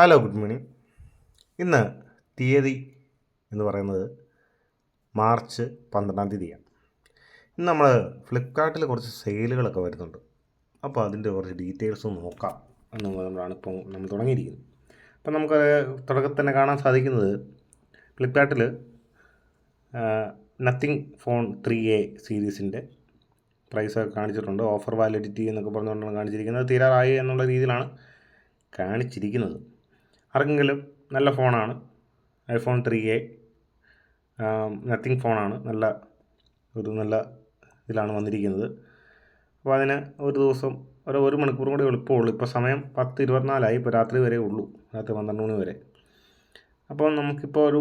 Hello good morning ഇന്ന് തീയതി എന്ന് പറയുന്നത് മാർച്ച് പന്ത്രണ്ടാം തീയതിയാണ്. ഇന്ന് നമ്മൾ ഫ്ലിപ്പ്കാർട്ടിൽ കുറച്ച് സെയിലുകളൊക്കെ വരുന്നുണ്ട്. അപ്പോൾ അതിന്റെ കുറച്ച് ഡീറ്റെയിൽസ് നോക്കാം എന്നുള്ളതുകൊണ്ടാണ് ഇപ്പോൾ നമ്മൾ തുടങ്ങിയിരിക്കുന്നത്. അപ്പോൾ നമുക്ക് തുടക്കത്തിൽ തന്നെ കാണാൻ സാധിക്കുന്നത് ഫ്ലിപ്പ്കാർട്ടിൽ നത്തിങ് ഫോൺ ത്രീ എ സീരീസിന്റെ പ്രൈസ് കാണിച്ചിട്ടുണ്ട്. ഓഫർ വാലിഡിറ്റി എന്നൊക്കെ പറഞ്ഞുകൊണ്ടാണ് കാണിച്ചിരിക്കുന്നത്. തീരാറായി എന്നുള്ള രീതിയിലാണ് കാണിച്ചിരിക്കുന്നത്. ആർക്കെങ്കിലും നല്ല ഫോണാണ് ഐഫോൺ ത്രീ എ നത്തിങ് ഫോണാണ് നല്ല ഒരു നല്ല ഇതിലാണ് വന്നിരിക്കുന്നത്. അപ്പോൾ അതിന് ഒരു ദിവസം ഒരു ഒരു മണിക്കൂർ കൂടി എളുപ്പമുള്ളൂ ഇപ്പോൾ സമയം പത്ത് ഇരുപത്തിനാലായി ഇപ്പോൾ രാത്രി വരെ ഉള്ളൂ രാത്രി പന്ത്രണ്ട് മണി വരെ. അപ്പോൾ നമുക്കിപ്പോൾ ഒരു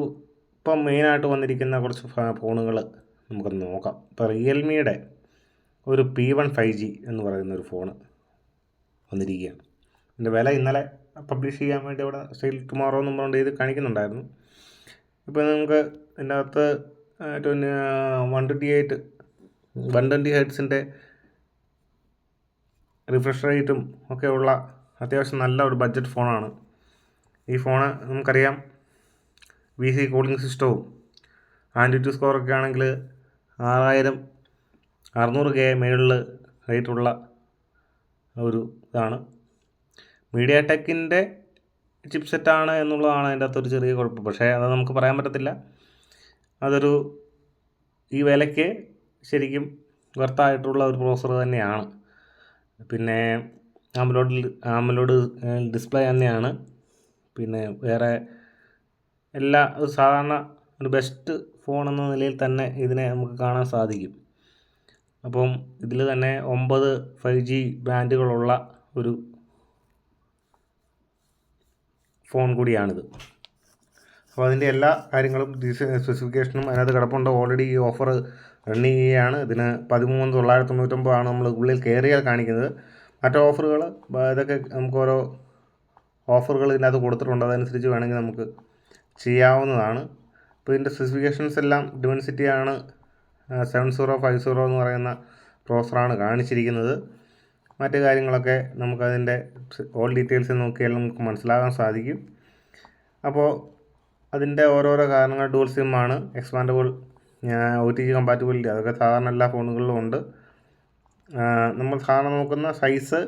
ഇപ്പം മെയിനായിട്ട് വന്നിരിക്കുന്ന കുറച്ച് ഫോണുകൾ നമുക്ക് നോക്കാം. ഇപ്പോൾ റിയൽമിയുടെ ഒരു പി വൺ ഫൈവ് ജി എന്ന് പറയുന്ന ഒരു ഫോണ് വന്നിരിക്കുകയാണ്. ഇതിന്റെ വില ഇന്നലെ പബ്ലിഷ് ചെയ്യാൻ വേണ്ടി അവിടെ സെയിൽ ടുമോറോ എന്നും പറഞ്ഞുകൊണ്ട് ഇത് കാണിക്കുന്നുണ്ടായിരുന്നു. ഇപ്പോൾ നമുക്ക് ഇതിന്റെ അകത്ത് twenty one twenty eight one twenty ഹെഡ്സിന്റെ refresh റേറ്റും ഒക്കെ ഉള്ള അത്യാവശ്യം നല്ല ഒരു ബഡ്ജറ്റ് ഫോണാണ് ഈ ഫോണ് നമുക്കറിയാം വി സി കൂളിംഗ് സിസ്റ്റവും ആന്റി സ്കോറൊക്കെ ആണെങ്കിൽ ആറായിരം അറുന്നൂറ് കെ മേളിൽ റേറ്റുള്ള ഒരു ഇതാണ്. മീഡിയ ടെക്കിന്റെ ചിപ്സെറ്റാണ് എന്നുള്ളതാണ് അതിന്റെ ഒരു ചെറിയ കുഴപ്പം. പക്ഷേ അത് നമുക്ക് പറയാൻ പറ്റത്തില്ല. അതൊരു ഈ വിലയ്ക്ക് ശരിക്കും വർത്തായിട്ടുള്ള ഒരു പ്രോസർ തന്നെയാണ്. പിന്നെ ആമലോഡിൽ ആമലോഡ് ഡിസ്പ്ലേ തന്നെയാണ്. പിന്നെ വേറെ എല്ലാ ഒരു സാധാരണ ഒരു ബെസ്റ്റ് ഫോൺ എന്ന നിലയിൽ തന്നെ ഇതിനെ നമുക്ക് കാണാൻ സാധിക്കും. അപ്പം ഇതിൽ തന്നെ ഒമ്പത് ഫൈവ് ജി ബാൻഡുകളുള്ള ഒരു ഫോൺ കൂടിയാണിത്. അപ്പോൾ അതിന്റെ എല്ലാ കാര്യങ്ങളും സ്പെസിഫിക്കേഷനും അതിനകത്ത് കിടപ്പുണ്ട്. ഓൾറെഡി ഈ ഓഫർ റൺ ചെയ്യുകയാണ്. ഇതിന് പതിമൂന്ന് തൊള്ളായിരത്തി തൊണ്ണൂറ്റൊമ്പതാണ് നമ്മൾ ഉള്ളിൽ കയറിയാൽ കാണിക്കുന്നത്. മറ്റു ഓഫറുകൾ ഇതൊക്കെ നമുക്ക് ഓരോ ഓഫറുകൾ ഇതിനകത്ത് കൊടുത്തിട്ടുണ്ട്. അതനുസരിച്ച് വേണമെങ്കിൽ നമുക്ക് ചെയ്യാവുന്നതാണ്. ഇപ്പോൾ ഇതിന്റെ സ്പെസിഫിക്കേഷൻസ് എല്ലാം ഡിമെൻസിറ്റി ആണ്. സെവൻ സീറോ ഫൈവ് സീറോ എന്ന് പറയുന്ന പ്രോസറാണ് കാണിച്ചിരിക്കുന്നത്. മറ്റു കാര്യങ്ങളൊക്കെ നമുക്കതിന്റെ ഓൾ ഡീറ്റെയിൽസ് നോക്കിയാൽ നമുക്ക് മനസ്സിലാകാൻ സാധിക്കും. അപ്പോൾ അതിന്റെ ഓരോരോ കാരണങ്ങൾ dual സിമ്മാണ് expandable O T G compatibility അതൊക്കെ സാധാരണ എല്ലാ ഫോണുകളിലും ഉണ്ട്. നമ്മൾ സാധാരണ നോക്കുന്ന സൈസ്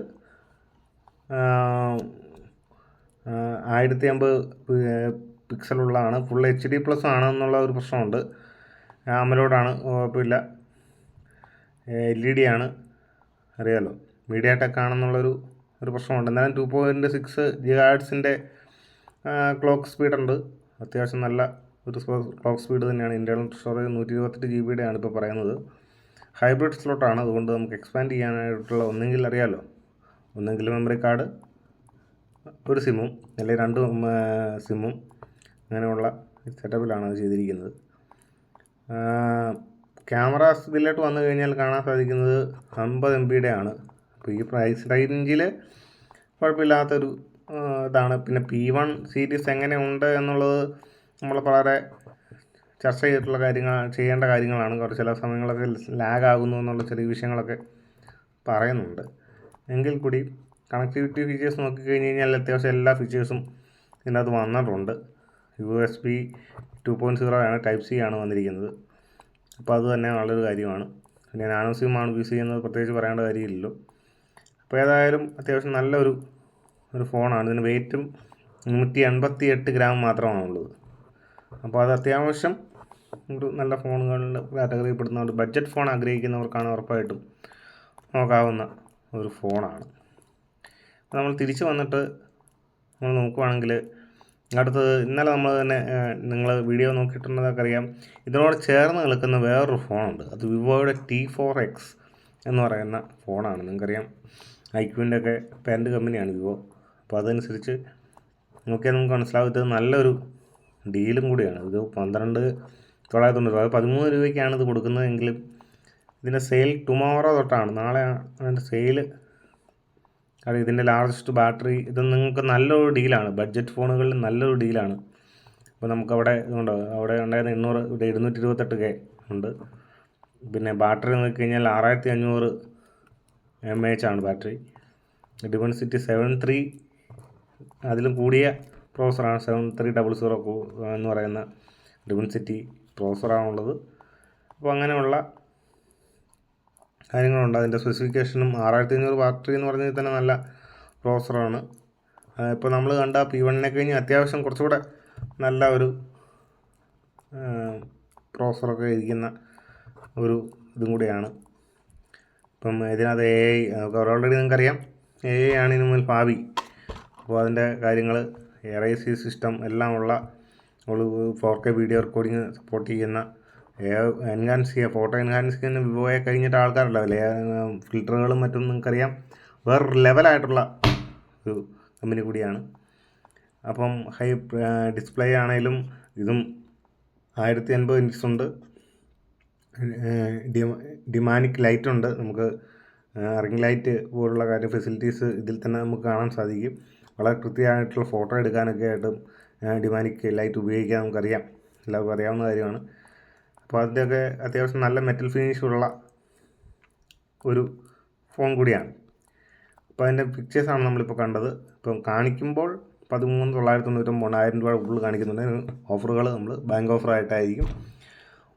ആയിരത്തി അമ്പത് പിക്സലുള്ളതാണ് ഫുൾ എച്ച് ഡി പ്ലസ് ആണ് എന്നുള്ള ഒരു പ്രശ്നമുണ്ട്. അമലോഡാണ് കുഴപ്പമില്ല. എൽ ഇ ഡി ആണ്. അറിയാലോ? മീഡിയ ടെക് ആണെന്നുള്ളൊരു ഒരു പ്രശ്നമുണ്ട്. എന്നാലും ടു പോയിന്റ് സിക്സ് ജി ഹാർട്സിന്റെ ക്ലോക്ക് സ്പീഡുണ്ട് അത്യാവശ്യം നല്ല ഒരു ക്ലോക്ക് സ്പീഡ് തന്നെയാണ്. ഇന്റേർണൽ സ്റ്റോറേജ് നൂറ്റി ഇരുപത്തെട്ട് ജി ബിയുടെ ഇപ്പോൾ പറയുന്നത് ഹൈബ്രിഡ് സ്ലോട്ടാണ് അതുകൊണ്ട് നമുക്ക് എക്സ്പാൻഡ് ചെയ്യാനായിട്ടുള്ള ഒന്നെങ്കിൽ അറിയാമല്ലോ ഒന്നെങ്കിൽ മെമ്മറി കാർഡ് ഒരു സിമ്മും അല്ലെങ്കിൽ രണ്ട് സിമ്മും അങ്ങനെയുള്ള സെറ്റപ്പിലാണ് അത് ചെയ്തിരിക്കുന്നത്. ക്യാമറ ഇതിലോട്ട് വന്നു കഴിഞ്ഞാൽ കാണാൻ സാധിക്കുന്നത് അമ്പത് എം ബിയുടെ ആണ് അപ്പോൾ ഈ പ്രൈസ് റേഞ്ചിൽ കുഴപ്പമില്ലാത്തൊരു ഇതാണ്. പിന്നെ പി വൺ സീരീസ് എങ്ങനെയുണ്ട് എന്നുള്ളത് നമ്മൾ വളരെ ചർച്ച ചെയ്തിട്ടുള്ള കാര്യങ്ങൾ ചെയ്യേണ്ട കാര്യങ്ങളാണ്. കുറച്ച് ചില സമയങ്ങളൊക്കെ ലാഗ് ആകുന്നു എന്നുള്ള ചെറിയ വിഷയങ്ങളൊക്കെ പറയുന്നുണ്ട്. എങ്കിൽ കൂടി കണക്ടിവിറ്റി ഫീച്ചേഴ്സ് നോക്കിക്കഴിഞ്ഞ് കഴിഞ്ഞാൽ അത്യാവശ്യം എല്ലാ ഫീച്ചേഴ്സും ഇതിനകത്ത് വന്നിട്ടുണ്ട്. U S B two point zero ആണ് ടൈപ്പ് സി ആണ് വന്നിരിക്കുന്നത്. അപ്പോൾ അത് തന്നെ നല്ലൊരു കാര്യമാണ്. പിന്നെ നാനോ ആണ് യൂസ് ചെയ്യുന്നത് പ്രത്യേകിച്ച് പറയേണ്ട കാര്യമില്ലല്ലോ. അപ്പോൾ ഏതായാലും അത്യാവശ്യം നല്ലൊരു ഒരു ഫോണാണ്. ഇതിന് വെയിറ്റും നൂറ്റി എൺപത്തി എട്ട് ഗ്രാം മാത്രമാണുള്ളത്. അപ്പോൾ അത് അത്യാവശ്യം ഒരു നല്ല ഫോണുകളുടെ കാറ്റഗറിയിൽ പെടുന്ന ഒരു ബഡ്ജറ്റ് ഫോൺ ആഗ്രഹിക്കുന്നവർക്കാണ് ഉറപ്പായിട്ടും നോക്കാവുന്ന ഒരു ഫോണാണ്. നമ്മൾ തിരിച്ച് വന്നിട്ട് നമ്മൾ നോക്കുവാണെങ്കിൽ അടുത്തത് ഇന്നലെ നമ്മൾ തന്നെ നിങ്ങൾ വീഡിയോ നോക്കിയിട്ടുണ്ടെന്നൊക്കെ അറിയാം. ഇതിനോട് ചേർന്ന് നിൽക്കുന്ന വേറൊരു ഫോണുണ്ട്. അത് വിവോയുടെ ടി ഫോർ എക്സ് എന്ന് പറയുന്ന ഫോണാണ്. നിങ്ങൾക്കറിയാം. ഐക്യുവിന്റെ ഒക്കെ പാരന്റ് കമ്പനിയാണ് വിവോ. അപ്പോൾ അതനുസരിച്ച് നോക്കിയാൽ നമുക്ക് മനസ്സിലാവും ഇത് നല്ലൊരു ഡീലും കൂടിയാണ്. ഇത് പന്ത്രണ്ട് തൊള്ളായിരത്തി തൊണ്ണൂറ് അത് പതിമൂന്ന് രൂപയ്ക്കാണ് ഇത് കൊടുക്കുന്നതെങ്കിലും ഇതിന്റെ സെയിൽ ടുമോറോ തൊട്ടാണ്. നാളെ അതിന്റെ സെയിൽ അത് ഇതിന്റെ ലാർജസ്റ്റ് ബാറ്ററി ഇത് നിങ്ങൾക്ക് നല്ലൊരു ഡീലാണ്. ബഡ്ജറ്റ് ഫോണുകളിൽ നല്ലൊരു ഡീലാണ്. അപ്പോൾ നമുക്കവിടെ ഇതുണ്ട്? അവിടെ ഉണ്ടായിരുന്ന എണ്ണൂറ് ഇവിടെ ഇരുന്നൂറ്റി ഇരുപത്തെട്ട് കെ ഉണ്ട്. പിന്നെ ബാറ്ററി നോക്കി കഴിഞ്ഞാൽ ആറായിരത്തി അഞ്ഞൂറ് എം എച്ച് ആണ് ബാറ്ററി ഡിമൻസിറ്റി സെവൻ ത്രീ അതിലും കൂടിയ പ്രോസറാണ് സെവൻ ത്രീ ഡബിൾ സീറോ എന്ന് പറയുന്ന ഡിമൻസിറ്റി പ്രോസറാണുള്ളത് അപ്പോൾ അങ്ങനെയുള്ള കാര്യങ്ങളുണ്ട്. അതിന്റെ സ്പെസിഫിക്കേഷനും ആറായിരത്തി അഞ്ഞൂറ് ബാറ്ററി എന്ന് പറഞ്ഞാൽ തന്നെ നല്ല പ്രോസറാണ് ഇപ്പോൾ നമ്മൾ കണ്ട പി വണ്ണിനെ കഴിഞ്ഞ് അത്യാവശ്യം കുറച്ചുകൂടെ നല്ല ഒരു പ്രോസറൊക്കെ ഇരിക്കുന്ന ഒരു ഇതും കൂടിയാണ്. ഇപ്പം ഇതിനകത്ത് എ ഐ ഓൾറെഡി നിങ്ങൾക്കറിയാം. എ ഐ ആണ് ഇനി മുതൽ ഭാവി. അപ്പോൾ അതിന്റെ കാര്യങ്ങൾ എ സി സിസ്റ്റം എല്ലാം ഉള്ള four K video recording support ചെയ്യുന്ന എൻഹാൻസ് ചെയ്യുക ഫോട്ടോ എൻഹാൻസ് ചെയ്യുന്ന വിവോയെ കഴിഞ്ഞിട്ട് ആൾക്കാരുണ്ടാവില്ലേ? ഫിൽറ്ററുകളും മറ്റും നിങ്ങൾക്കറിയാം. വേറൊരു ലെവലായിട്ടുള്ള ഒരു കമ്പനി കൂടിയാണ്. അപ്പം ഹൈ ഡിസ്പ്ലേ ആണെങ്കിലും ഇതും ആയിരത്തി അൻപത് ഇഞ്ചസ് ഉണ്ട്. ഡിമാനിക് ലൈറ്റ് ഉണ്ട് നമുക്ക് റിംഗ് ലൈറ്റ് പോലുള്ള കാര്യ ഫെസിലിറ്റീസ് ഇതിൽ തന്നെ നമുക്ക് കാണാൻ സാധിക്കും. വളരെ കൃത്യമായിട്ടുള്ള ഫോട്ടോ എടുക്കാനൊക്കെ ആയിട്ടും ഡിമാനിക് ലൈറ്റ് ഉപയോഗിക്കാൻ നമുക്കറിയാം. എല്ലാവർക്കും അറിയാവുന്ന കാര്യമാണ്. അപ്പോൾ അതിന്റെയൊക്കെ അത്യാവശ്യം നല്ല മെറ്റൽ ഫിനിഷ് ഉള്ള ഒരു ഫോൺ കൂടിയാണ്. അപ്പോൾ അതിന്റെ പിക്ചേഴ്സാണ് നമ്മളിപ്പോൾ കണ്ടത്. ഇപ്പം കാണിക്കുമ്പോൾ പതിമൂന്ന് തൊള്ളായിരത്തി തൊണ്ണൂറ്റൊമ്പത് ആയിരം രൂപ ഉള്ളിൽ കാണിക്കുന്നുണ്ട്. ഓഫറുകൾ നമ്മൾ ബാങ്ക് ഓഫറായിട്ടായിരിക്കും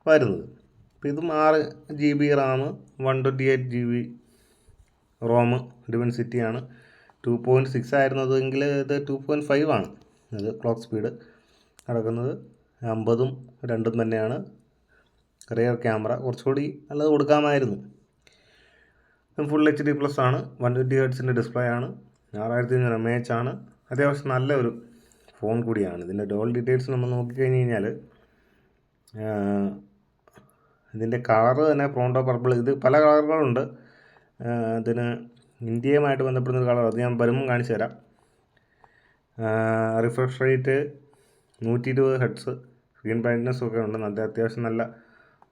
വരുന്നത്. അപ്പോൾ ഇതും ആറ് G B RAM one twenty eight G B ROM ഡിവൻസിറ്റിയാണ് two point six ആയിരുന്നതെങ്കിൽ ഇത് ടു പോയിന്റ് ഫൈവ് ആണ് അത് ക്ലോക്ക് സ്പീഡ് നടക്കുന്നത് അമ്പതും രണ്ടും തന്നെയാണ്. റിയർ ക്യാമറ കുറച്ചുകൂടി നല്ലത് കൊടുക്കാമായിരുന്നു. ഫുൾ എച്ച് ഡി പ്ലസ് ആണ്. വൺ ട്വന്റി ഹെഡ്സിന്റെ ഡിസ്പ്ലേ ആണ്. ആറായിരത്തി അഞ്ഞൂറ് എം എച്ച് ആണ്. അത്യാവശ്യം നല്ലൊരു ഫോൺ കൂടിയാണ്. ഇതിന്റെ ഡോൾ ഡീറ്റെയിൽസ് നമ്മൾ നോക്കിക്കഴിഞ്ഞ് കഴിഞ്ഞാൽ ഇതിന്റെ കളറ് തന്നെ പ്രോണ്ടോ പർപ്പിൾ ഇത് പല കളറുകളുണ്ട്. ഇതിന് ഇന്ത്യയുമായിട്ട് ബന്ധപ്പെടുന്ന ഒരു കളർ അത് ഞാൻ വരുമ്പം കാണിച്ചു തരാം. റിഫ്രഷ് റേറ്റ് നൂറ്റി ഇരുപത് ഹെഡ്സ് സ്ക്രീൻ ബ്രൈറ്റ്നസ് ഒക്കെ ഉണ്ട്. നല്ല അത്യാവശ്യം നല്ല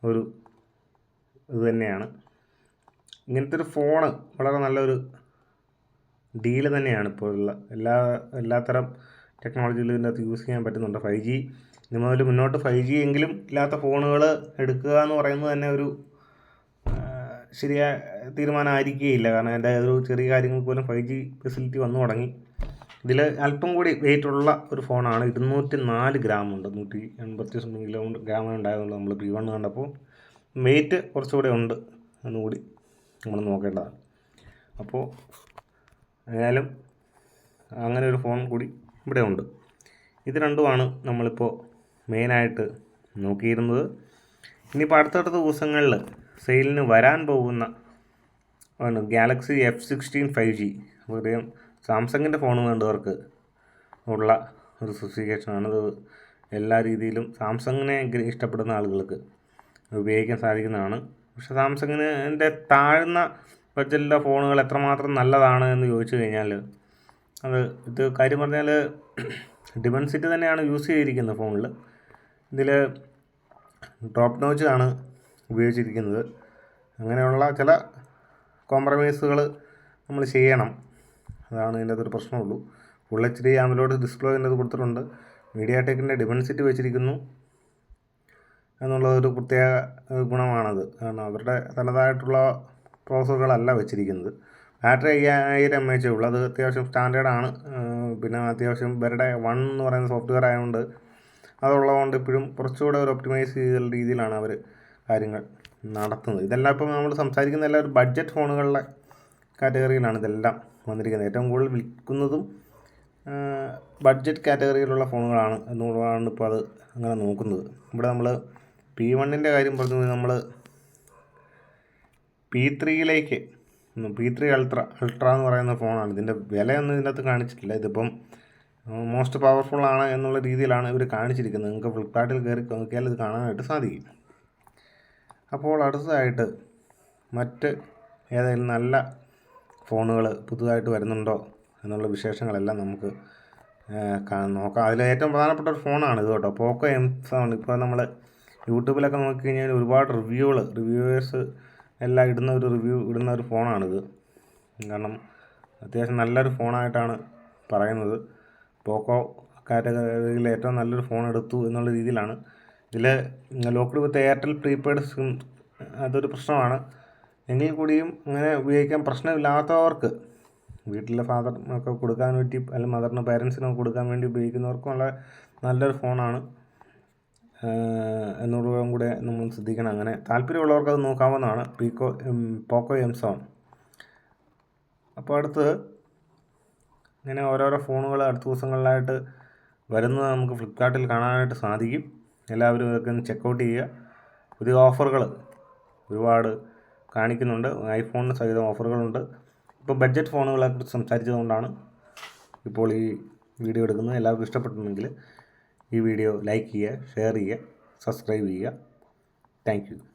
ഒരു ഇത് തന്നെയാണ്. ഇങ്ങനത്തെ ഒരു ഫോണ് വളരെ നല്ലൊരു ഡീൽ തന്നെയാണ് ഇപ്പോഴുള്ള. എല്ലാ എല്ലാത്തരം ടെക്നോളജിയിലും ഇതിന്റെ അകത്ത് യൂസ് ചെയ്യാൻ പറ്റുന്നുണ്ട്. ഫൈവ് ജി ഇനി മുതൽ മുന്നോട്ട് ഫൈവ് ജി എങ്കിലും ഇല്ലാത്ത ഫോണുകൾ എടുക്കുക എന്ന് പറയുന്നത് തന്നെ ഒരു ശരിയായ തീരുമാനമായിരിക്കുകയില്ല കാരണം എന്റെ ഒരു ചെറിയ കാര്യങ്ങൾക്ക് പോലും ഫൈവ് ജി ഫെസിലിറ്റി വന്നു തുടങ്ങി. ഇതിൽ അല്പം കൂടി വെയിറ്റ് ഉള്ള ഒരു ഫോണാണ് ഇരുന്നൂറ്റി നാല് ഗ്രാം ഉണ്ട്. നൂറ്റി എൺപത്തി സംതിങ് കിലോ ഗ്രാം ഉണ്ടായതുകൊണ്ട് നമ്മൾ പി വൺ കണ്ടപ്പോൾ. വെയിറ്റ് കുറച്ചുകൂടെ ഉണ്ട് എന്നുകൂടി നമ്മൾ നോക്കേണ്ടതാണ്. അപ്പോൾ ഏതായാലും അങ്ങനെ ഒരു ഫോൺ കൂടി ഇവിടെ ഉണ്ട്. ഇത് രണ്ടുമാണ് നമ്മളിപ്പോൾ മെയിനായിട്ട് നോക്കിയിരുന്നത്. ഇനിയിപ്പോൾ അടുത്തടുത്ത ദിവസങ്ങളിൽ സെയിലിന് വരാൻ പോകുന്ന ആണ് Galaxy F sixteen five G അറിയാം സാംസങ്ങിന്റെ ഫോൺ വേണ്ടവർക്ക് ഉള്ള ഒരു സ്പെസിഫിക്കേഷനാണ് അത് എല്ലാ രീതിയിലും സാംസങ്ങിനെ ഇഷ്ടപ്പെടുന്ന ആളുകൾക്ക് ഉപയോഗിക്കാൻ സാധിക്കുന്നതാണ്. പക്ഷേ സാംസങ്ങിന്റെ താഴ്ന്ന ബഡ്ജറ്റിലെ ഫോണുകൾ എത്രമാത്രം നല്ലതാണ് എന്ന് ചോദിച്ചു കഴിഞ്ഞാൽ അത് ഇത് കാര്യം പറഞ്ഞാൽ ഡിമൻസിറ്റി തന്നെയാണ് യൂസ് ചെയ്തിരിക്കുന്നത് ഫോണിൽ. ഇതിൽ ടോപ്പ് നോച്ച് ആണ് ഉപയോഗിച്ചിരിക്കുന്നത്. അങ്ങനെയുള്ള ചില കോംപ്രമൈസുകൾ നമ്മൾ ചെയ്യണം. അതാണ് ഇതിന്റെ അതൊരു പ്രശ്നമുള്ളൂ. Full H D AMOLED display ഇതിന്റെ കൊടുത്തിട്ടുണ്ട്. മീഡിയ ടെക്കിന്റെ ഡിമൻസിറ്റി വെച്ചിരിക്കുന്നു. എന്നുള്ളതൊരു പ്രത്യേക ഗുണമാണത്. കാരണം അവരുടെ തനതായിട്ടുള്ള പ്രോസസ്സുകളല്ല വെച്ചിരിക്കുന്നത്. ബാറ്ററി അയ്യായിരം എം എച്ച് ഉള്ളൂ. അത് അത്യാവശ്യം സ്റ്റാൻഡേർഡാണ് പിന്നെ അത്യാവശ്യം ഇവരുടെ വൺ എന്ന് പറയുന്ന സോഫ്റ്റ്വെയർ ആയതുകൊണ്ട് അതുള്ളതുകൊണ്ട് ഇപ്പോഴും കുറച്ചുകൂടെ ഒരു ഒപ്റ്റിമൈസ് ചെയ്ത രീതിയിലാണ് അവർ കാര്യങ്ങൾ നടത്തുന്നത്. ഇതെല്ലാം ഇപ്പം നമ്മൾ സംസാരിക്കുന്ന എല്ലാ ഒരു ബഡ്ജറ്റ് ഫോണുകളുടെ കാറ്റഗറിയിലാണ് ഇതെല്ലാം വന്നിരിക്കുന്നത്. ഏറ്റവും കൂടുതൽ വിൽക്കുന്നതും ബഡ്ജറ്റ് കാറ്റഗറിയിലുള്ള ഫോണുകളാണ് എന്നുള്ളതാണ് ഇപ്പോൾ അത് അങ്ങനെ നോക്കുന്നത്. ഇവിടെ നമ്മൾ പി വണ്ണിന്റെ കാര്യം പറഞ്ഞു നമ്മൾ പി ത്രീയിലേക്ക് പി ത്രീ അൾട്ര അൾട്ര എന്ന് പറയുന്ന ഫോണാണ് ഇതിന്റെ വിലയൊന്നും ഇതിന്റെ അകത്ത് കാണിച്ചിട്ടില്ല. ഇതിപ്പം മോസ്റ്റ് പവർഫുൾ ആണ് എന്നുള്ള രീതിയിലാണ് ഇവർ കാണിച്ചിരിക്കുന്നത്. നിങ്ങൾക്ക് ഫ്ലിപ്കാർട്ടിൽ കയറി നോക്കിയാൽ ഇത് കാണാനായിട്ട് സാധിക്കും. അപ്പോൾ അടുത്തതായിട്ട് മറ്റ് ഏതെങ്കിലും നല്ല ഫോണുകൾ പുതുതായിട്ട് വരുന്നുണ്ടോ എന്നുള്ള വിശേഷങ്ങളെല്ലാം നമുക്ക് നോക്കാം. അതിൽ ഏറ്റവും പ്രധാനപ്പെട്ട ഒരു ഫോണാണ് ഇത് കേട്ടോ. Poco M seven. ഇപ്പോൾ നമ്മൾ യൂട്യൂബിലൊക്കെ നോക്കിക്കഴിഞ്ഞാൽ ഒരുപാട് റിവ്യൂകൾ റിവ്യൂവേഴ്സ് എല്ലാം ഇടുന്ന ഒരു റിവ്യൂ ഇടുന്ന ഒരു ഫോണാണിത്. കാരണം അത്യാവശ്യം നല്ലൊരു ഫോണായിട്ടാണ് പറയുന്നത്. പോക്കോ കാറ്റഗറിയിൽ ഏറ്റവും നല്ലൊരു ഫോൺ എടുത്തു എന്നുള്ള രീതിയിലാണ്. ഇതിൽ locked with Airtel prepaid SIM അതൊരു പ്രശ്നമാണ്. എങ്കിൽ കൂടിയും അങ്ങനെ ഉപയോഗിക്കാൻ പ്രശ്നമില്ലാത്തവർക്ക് വീട്ടിലെ ഫാദറിനൊക്കെ കൊടുക്കാൻ വേണ്ടി അല്ലെങ്കിൽ മദറിന് പേരൻസിനൊക്കെ കൊടുക്കാൻ വേണ്ടി ഉപയോഗിക്കുന്നവർക്കും വളരെ നല്ലൊരു ഫോണാണ്. എന്നുള്ളതും കൂടെ നമ്മൾ ശ്രദ്ധിക്കണം. അങ്ങനെ താല്പര്യമുള്ളവർക്ക് അത് നോക്കാവുന്നതാണ്. പീക്കോ പോക്കോ എം അപ്പോൾ അടുത്ത് ഇങ്ങനെ ഓരോരോ ഫോണുകൾ അടുത്ത ദിവസങ്ങളിലായിട്ട് വരുന്നത് നമുക്ക് ഫ്ലിപ്പ്കാർട്ടിൽ കാണാനായിട്ട് സാധിക്കും. എല്ലാവരും ഇതൊക്കെ ഒന്ന് ചെക്കൗട്ട് ചെയ്യുക. പുതിയ ഓഫറുകൾ ഒരുപാട് കാണിക്കുന്നുണ്ട്. ഐഫോണിന് സഹിതം ഓഫറുകളുണ്ട്. ഇപ്പോൾ ബഡ്ജറ്റ് ഫോണുകളെ കുറിച്ച് സംസാരിച്ചതുകൊണ്ടാണ് ഇപ്പോൾ ഈ വീഡിയോ എടുക്കുന്നത്. എല്ലാവർക്കും ഇഷ്ടപ്പെട്ടിട്ടുണ്ടെങ്കിൽ ഈ വീഡിയോ ലൈക്ക് ചെയ്യുക ഷെയർ ചെയ്യുക സബ്സ്ക്രൈബ് ചെയ്യുക. താങ്ക്